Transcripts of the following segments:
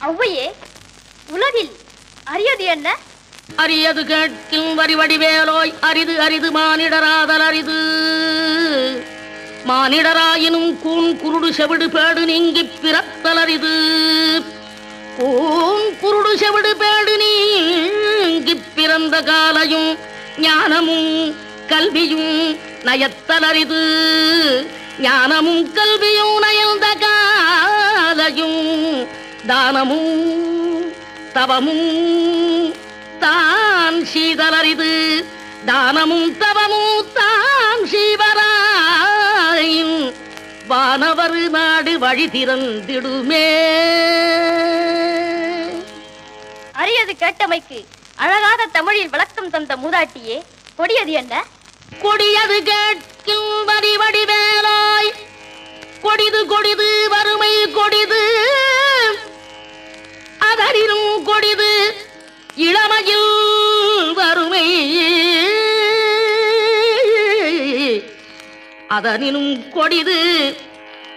ஔவையே உலகில் அரியது என்ன? அரியது கேட்கும் வரி வடிவேலோய் அரிது அரிது மானிடராதல் அரிது. மானிடராயினும் கூன் குருடு செவிடு பேடு நீங்கி பிறத்தல் அரிது. கூன் குருடு செவிடு பேடு நீங்கி பிறந்த காலையும் ஞானமும் கல்வியும் நயத்தல் அரிது. ஞானமும் கல்வியும் நயந்த காலையும் தானமும் தவமும் தான் சீதலரிது தானமும் தவமும் தான் சீவராயின் வானவர் நாடு வழி திறந்திடுமே. அரியது கேட்டமைக்கு அழகாத தமிழில் விளக்கம் தந்த மூதாட்டியே கொடியது என்ன? கொடியது கேட்கும் வரி வடிவேலாய். கொடிது கொடிது அதனினும் இளமையில் வறுமை. அதனினும் கொடிது.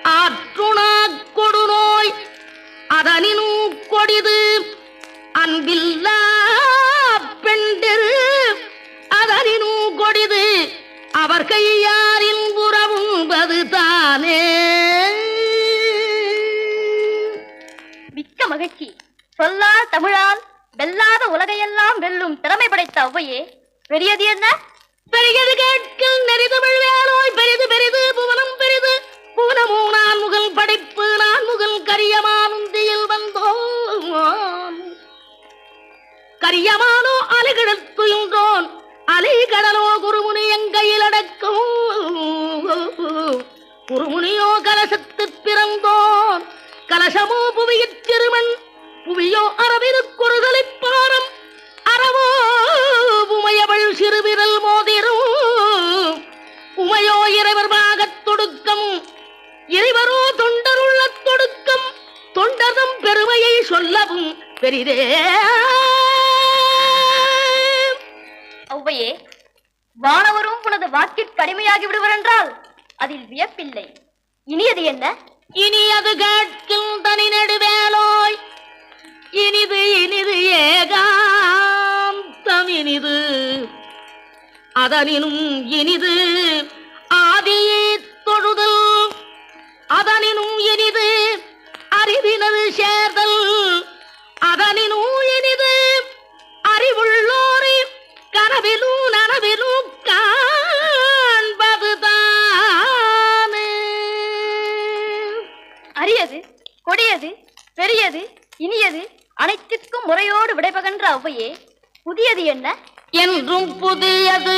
ஆற்றுணா கொடுநோய். அதனினும் கொடிது. அன்பில்லா பெண்டெரு. அதனினும் கொடிது. அவர் கையாரின் புறவும்பது தானே. மிக்க மகிழ்ச்சி. சொல்லால் தமிழால் வெல்லாத உலகையெல்லாம் வெல்லும் திறமை படைத்த ஒவ்வையே பெரியது என்ன? பெரியது கேட்கும் நெறிதமிழ் வேலோய் பெரிது பெரிது புவனம் பெரிது புவனமோ நான் முகல் படைப்பு நான் முகல் கரியமானுந்தியில் வந்தோம். கரியமானோ அலைகிடத்துயின்றோன் அலைகடலோ குருமுனி எங்கையில் அடக்கும். குருமுனியோ கலசத்து பிறந்தோன் கலசமோ புவியிற் சொல்லவும் பெரிதே. ஔவையே வானவரும் உனது வாக்கிற்கு அடிமையாகி விடுவர் என்றால் அதில் வியப்பில்லை. இனியது என்ன? இனி அது கேட்கும் தனி நெடுவேலோய். இனிது இனிது ஏகாந்தம் இனிது. அதனினும் இனிது கனவிலும் நனவிலும் அரியது கொடியது பெரியது இனியது அனைத்திற்கும் முறையோடு விடைபகன்ற ஔவையே புதியது என்ன? என்றும் புதியது.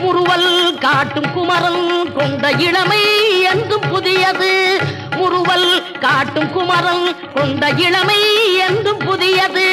முறுவல் காட்டும் குமரன் கொண்ட இளமை என்றும் புதியது. முறுவல் காட்டும் குமரன் கொண்ட இளமை என்றும் புதியது.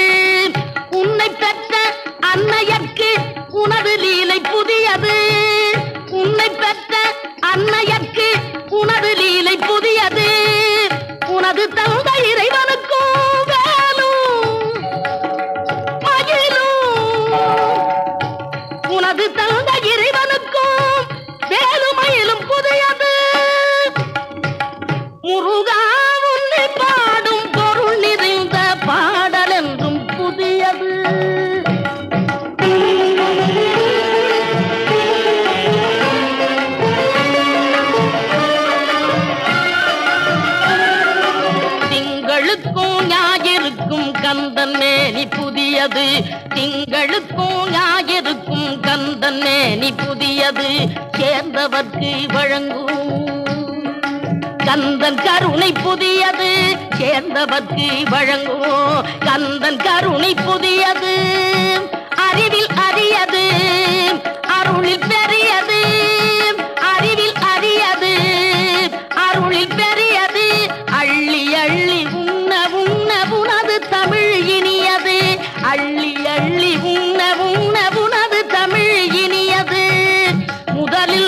நீ புதியது திங்களுக்கும் ஞாயிறுக்கும் கந்தன்னே நீ புதியது சேர்ந்தவர்க்கு வழங்கும். கந்தன் கருணை புதியது சேர்ந்தவர்க்கு வழங்கும். கந்தன் கருணை புதியது அறிவில் அறியது அருளில் பெரியது அறிவில் அறியது அருளில் முதலில்